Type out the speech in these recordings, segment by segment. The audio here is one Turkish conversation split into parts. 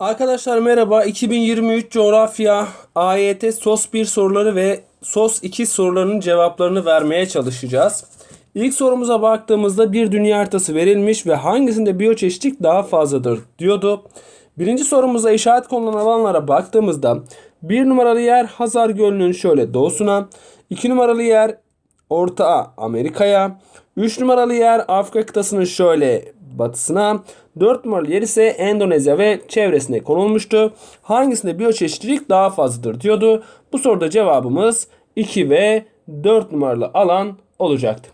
Arkadaşlar merhaba. 2023 coğrafya AYT SOS 1 soruları ve SOS 2 sorularının cevaplarını vermeye çalışacağız. İlk sorumuza baktığımızda bir dünya haritası verilmiş ve hangisinde biyoçeşitlik daha fazladır diyordu. Birinci sorumuza işaret konulan alanlara baktığımızda bir numaralı yer Hazar Gölü'nün şöyle doğusuna, iki numaralı yer Orta Amerika'ya, 3 numaralı yer Afrika kıtasının şöyle batısına, 4 numaralı yer ise Endonezya ve çevresine konulmuştu. Hangisinde biyoçeşitlilik daha fazladır diyordu. Bu soruda cevabımız 2 ve 4 numaralı alan olacaktı.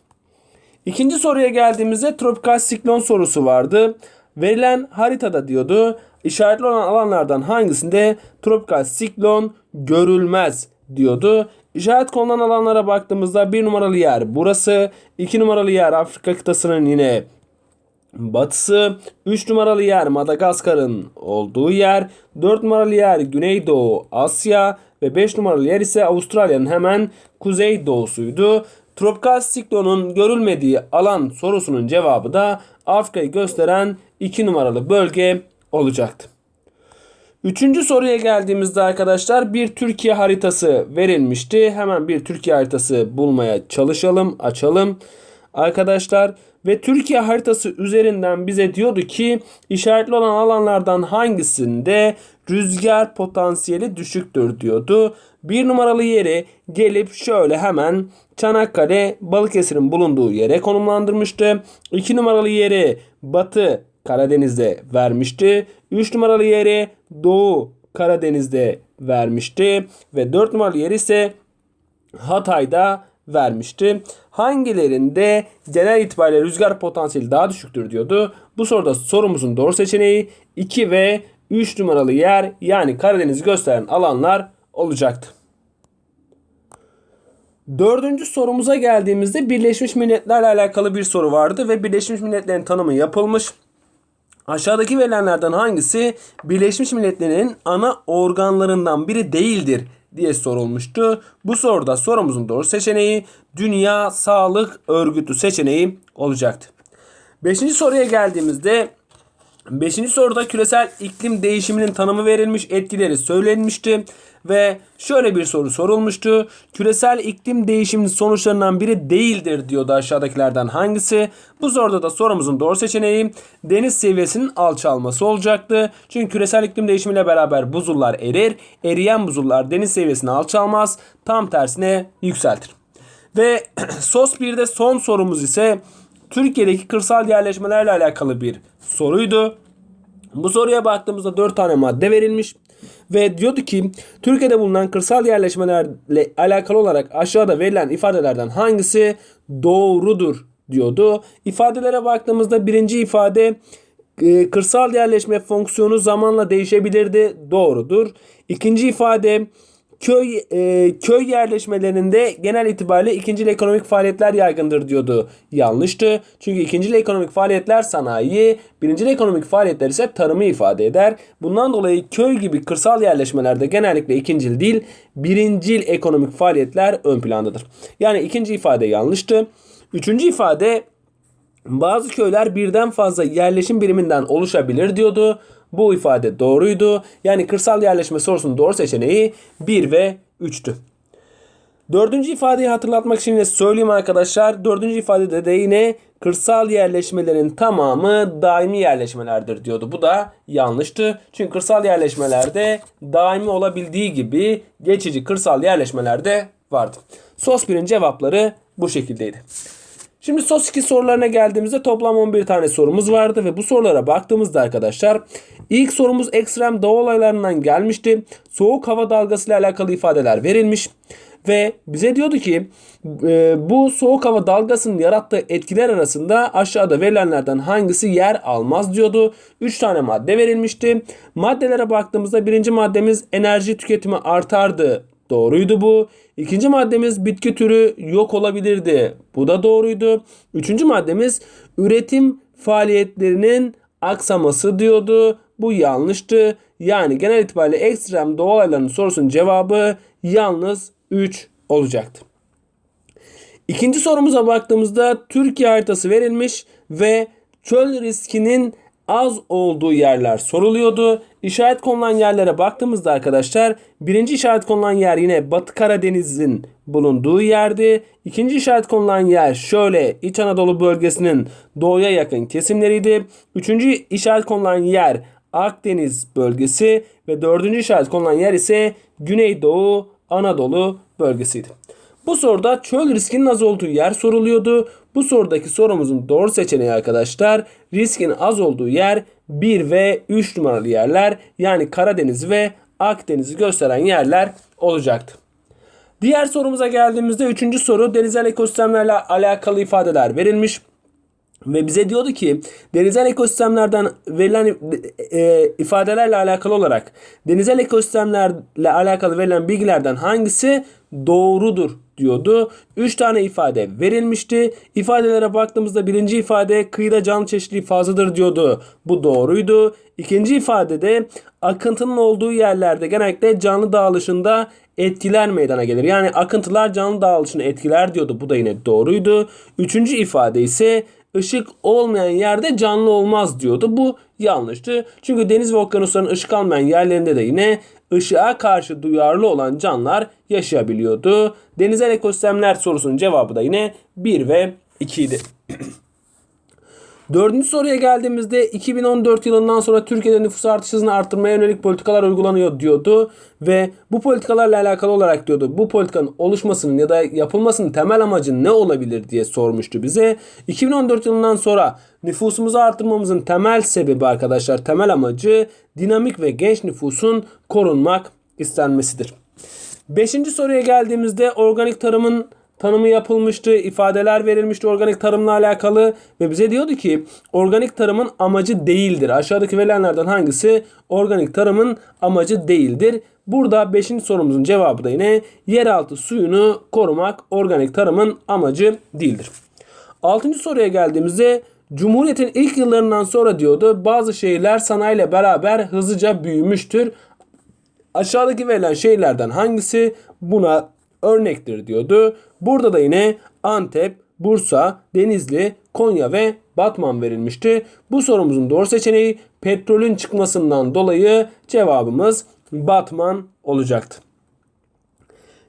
İkinci soruya geldiğimizde tropikal siklon sorusu vardı. Verilen haritada diyordu işaretli olan alanlardan hangisinde tropikal siklon görülmez diyordu. İşaret konulan alanlara baktığımızda bir numaralı yer burası, iki numaralı yer Afrika kıtasının yine batısı, 3 numaralı yer Madagaskar'ın olduğu yer, 4 numaralı yer Güneydoğu Asya ve 5 numaralı yer ise Avustralya'nın hemen kuzeydoğusuydu. Tropikal siklonun görülmediği alan sorusunun cevabı da Afrika'yı gösteren 2 numaralı bölge olacaktı. Üçüncü soruya geldiğimizde arkadaşlar bir Türkiye haritası verilmişti. Hemen bir Türkiye haritası bulmaya çalışalım, açalım. Arkadaşlar ve Türkiye haritası üzerinden bize diyordu ki işaretli olan alanlardan hangisinde rüzgar potansiyeli düşüktür diyordu. Bir numaralı yeri gelip şöyle hemen Çanakkale Balıkesir'in bulunduğu yere konumlandırmıştı. İki numaralı yeri Batı Karadeniz'de vermişti. 3 numaralı yeri Doğu Karadeniz'de vermişti. Ve 4 numaralı yeri ise Hatay'da vermişti. Hangilerinde genel itibariyle rüzgar potansiyeli daha düşüktür diyordu. Bu soruda sorumuzun doğru seçeneği 2 ve 3 numaralı yer yani Karadeniz gösteren alanlar olacaktı. Dördüncü sorumuza geldiğimizde Birleşmiş Milletler'le alakalı bir soru vardı ve Birleşmiş Milletler'in tanımı yapılmış. Aşağıdaki verilenlerden hangisi Birleşmiş Milletler'in ana organlarından biri değildir diye sorulmuştu. Bu soruda sorumuzun doğru seçeneği Dünya Sağlık Örgütü seçeneği olacaktı. Beşinci soruya geldiğimizde Beşinci soruda küresel iklim değişiminin tanımı verilmiş, etkileri söylenmişti ve şöyle bir soru sorulmuştu. Küresel iklim değişiminin sonuçlarından biri değildir diyordu aşağıdakilerden hangisi? Bu soruda da sorumuzun doğru seçeneği deniz seviyesinin alçalması olacaktı. Çünkü küresel iklim değişimiyle beraber buzullar erir. Eriyen buzullar deniz seviyesini alçalmaz. Tam tersine yükseltir. Ve SOS 1'de son sorumuz ise Türkiye'deki kırsal yerleşmelerle alakalı bir soruydu. Bu soruya baktığımızda 4 tane madde verilmiş ve diyordu ki Türkiye'de bulunan kırsal yerleşmelerle alakalı olarak aşağıda verilen ifadelerden hangisi doğrudur diyordu. İfadelere baktığımızda birinci ifade e, kırsal yerleşme fonksiyonu zamanla değişebilirdi. Doğrudur. İkinci ifade köy e, köy yerleşmelerinde genel itibariyle ikinci ekonomik faaliyetler yaygındır diyordu. Yanlıştı. Çünkü ikinci ekonomik faaliyetler sanayi, birinci ekonomik faaliyetler ise tarımı ifade eder. Bundan dolayı köy gibi kırsal yerleşmelerde genellikle ikincil değil, birincil ekonomik faaliyetler ön plandadır. Yani ikinci ifade yanlıştı. Üçüncü ifade bazı köyler birden fazla yerleşim biriminden oluşabilir diyordu. Bu ifade doğruydu. Yani kırsal yerleşme sorusunun doğru seçeneği 1 ve 3'tü. Dördüncü ifadeyi hatırlatmak için yine söyleyeyim arkadaşlar. Dördüncü ifadede de yine kırsal yerleşmelerin tamamı daimi yerleşmelerdir diyordu. Bu da yanlıştı. Çünkü kırsal yerleşmelerde daimi olabildiği gibi geçici kırsal yerleşmelerde vardı. SOS 1'in cevapları bu şekildeydi. Şimdi SOS 2 sorularına geldiğimizde toplam 11 tane sorumuz vardı ve bu sorulara baktığımızda arkadaşlar ilk sorumuz ekstrem doğa olaylarından gelmişti. Soğuk hava dalgası ile alakalı ifadeler verilmiş ve bize diyordu ki e, bu soğuk hava dalgasının yarattığı etkiler arasında aşağıda verilenlerden hangisi yer almaz diyordu. 3 tane madde verilmişti. Maddelere baktığımızda birinci maddemiz enerji tüketimi artardı Doğruydu bu. İkinci maddemiz bitki türü yok olabilirdi. Bu da doğruydu. Üçüncü maddemiz üretim faaliyetlerinin aksaması diyordu. Bu yanlıştı. Yani genel itibariyle ekstrem doğa olaylarının sorusunun cevabı yalnız 3 olacaktı. İkinci sorumuza baktığımızda Türkiye haritası verilmiş ve çöl riskinin az olduğu yerler soruluyordu. İşaret konulan yerlere baktığımızda arkadaşlar birinci işaret konulan yer yine Batı Karadeniz'in bulunduğu yerdi. İkinci işaret konulan yer şöyle İç Anadolu bölgesinin doğuya yakın kesimleriydi. Üçüncü işaret konulan yer Akdeniz bölgesi ve dördüncü işaret konulan yer ise Güneydoğu Anadolu bölgesiydi. Bu soruda çöl riskinin az olduğu yer soruluyordu. Bu sorudaki sorumuzun doğru seçeneği arkadaşlar riskin az olduğu yer 1 ve 3 numaralı yerler yani Karadeniz ve Akdeniz'i gösteren yerler olacaktı. Diğer sorumuza geldiğimizde üçüncü soru denizel ekosistemlerle alakalı ifadeler verilmiş. Ve bize diyordu ki denizel ekosistemlerden verilen e, ifadelerle alakalı olarak denizel ekosistemlerle alakalı verilen bilgilerden hangisi doğrudur diyordu. 3 tane ifade verilmişti. İfadelere baktığımızda birinci ifade kıyıda canlı çeşitliliği fazladır diyordu. Bu doğruydu. İkinci ifadede akıntının olduğu yerlerde genellikle canlı dağılışında etkiler meydana gelir. Yani akıntılar canlı dağılışını etkiler diyordu. Bu da yine doğruydu. Üçüncü ifade ise ışık olmayan yerde canlı olmaz diyordu. Bu yanlıştı. Çünkü deniz ve okyanusların ışık almayan yerlerinde de yine ışığa karşı duyarlı olan canlılar yaşayabiliyordu. Denizel ekosistemler sorusunun cevabı da yine 1 ve 2 idi. Dördüncü soruya geldiğimizde 2014 yılından sonra Türkiye'de nüfus artış hızını arttırmaya yönelik politikalar uygulanıyor diyordu. Ve bu politikalarla alakalı olarak diyordu bu politikanın oluşmasının ya da yapılmasının temel amacı ne olabilir diye sormuştu bize. 2014 yılından sonra nüfusumuzu arttırmamızın temel sebebi arkadaşlar temel amacı dinamik ve genç nüfusun korunmak istenmesidir. Beşinci soruya geldiğimizde organik tarımın tanımı yapılmıştı, ifadeler verilmişti organik tarımla alakalı ve bize diyordu ki organik tarımın amacı değildir. Aşağıdaki verilenlerden hangisi organik tarımın amacı değildir? Burada 5. sorumuzun cevabı da yine yeraltı suyunu korumak organik tarımın amacı değildir. 6. soruya geldiğimizde Cumhuriyet'in ilk yıllarından sonra diyordu bazı şehirler sanayiyle beraber hızlıca büyümüştür. Aşağıdaki verilen şehirlerden hangisi buna örnektir diyordu. Burada da yine Antep, Bursa, Denizli, Konya ve Batman verilmişti. Bu sorumuzun doğru seçeneği petrolün çıkmasından dolayı cevabımız Batman olacaktı.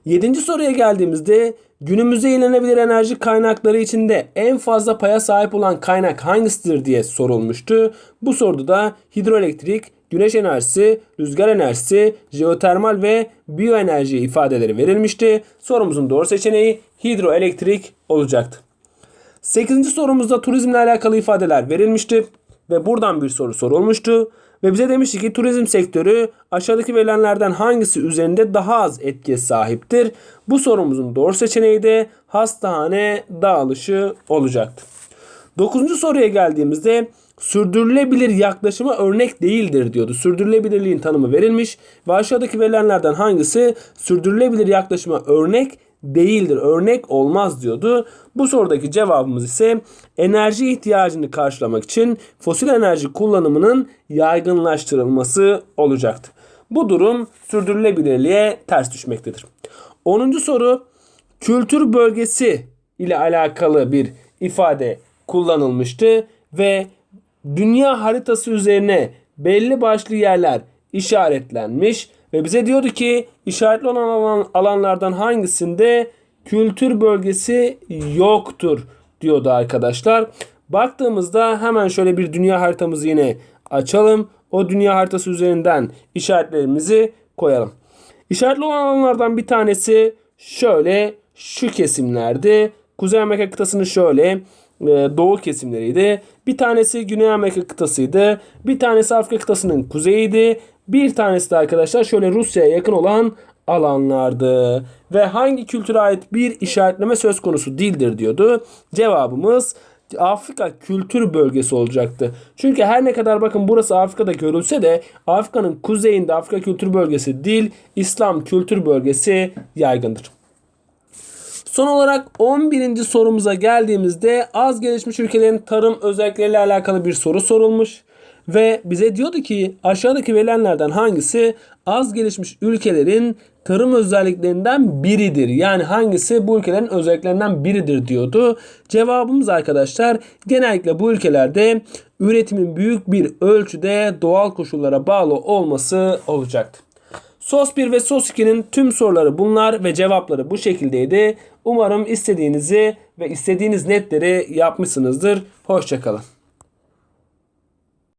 Yedinci soruya geldiğimizde günümüzde yenilenebilir enerji kaynakları içinde en fazla paya sahip olan kaynak hangisidir diye sorulmuştu. Bu soruda da hidroelektrik, güneş enerjisi, rüzgar enerjisi, jeotermal ve biyoenerji ifadeleri verilmişti. Sorumuzun doğru seçeneği hidroelektrik olacaktı. 8. sorumuzda turizmle alakalı ifadeler verilmişti ve buradan bir soru sorulmuştu. Ve bize demişti ki turizm sektörü aşağıdaki verilenlerden hangisi üzerinde daha az etkiye sahiptir? Bu sorumuzun doğru seçeneği de hastane dağılışı olacaktı. Dokuzuncu soruya geldiğimizde sürdürülebilir yaklaşıma örnek değildir diyordu. Sürdürülebilirliğin tanımı verilmiş ve aşağıdaki verilenlerden hangisi sürdürülebilir yaklaşıma örnek değildir, örnek olmaz diyordu. Bu sorudaki cevabımız ise enerji ihtiyacını karşılamak için fosil enerji kullanımının yaygınlaştırılması olacaktı. Bu durum sürdürülebilirliğe ters düşmektedir. 10. soru kültür bölgesi ile alakalı bir ifade kullanılmıştı ve dünya haritası üzerine belli başlı yerler işaretlenmiş ve bize diyordu ki işaretli olan alan, alanlardan hangisinde kültür bölgesi yoktur diyordu arkadaşlar. Baktığımızda hemen şöyle bir dünya haritamızı yine açalım. O dünya haritası üzerinden işaretlerimizi koyalım. İşaretli olan alanlardan bir tanesi şöyle şu kesimlerdi. Kuzey Amerika kıtasının şöyle e, doğu kesimleriydi. Bir tanesi Güney Amerika kıtasıydı. Bir tanesi Afrika kıtasının kuzeyiydi. Bir tanesi de arkadaşlar şöyle Rusya'ya yakın olan alanlardı. Ve hangi kültüre ait bir işaretleme söz konusu değildir diyordu. Cevabımız Afrika kültür bölgesi olacaktı. Çünkü her ne kadar bakın burası Afrika'da görülse de Afrika'nın kuzeyinde Afrika kültür bölgesi değil İslam kültür bölgesi yaygındır. Son olarak 11. sorumuza geldiğimizde az gelişmiş ülkelerin tarım özellikleriyle alakalı bir soru sorulmuş. Ve bize diyordu ki aşağıdaki verilenlerden hangisi az gelişmiş ülkelerin tarım özelliklerinden biridir? Yani hangisi bu ülkelerin özelliklerinden biridir diyordu. Cevabımız arkadaşlar genellikle bu ülkelerde üretimin büyük bir ölçüde doğal koşullara bağlı olması olacaktı. SOS 1 ve SOS 2'nin tüm soruları bunlar ve cevapları bu şekildeydi. Umarım istediğinizi ve istediğiniz netleri yapmışsınızdır. Hoşçakalın.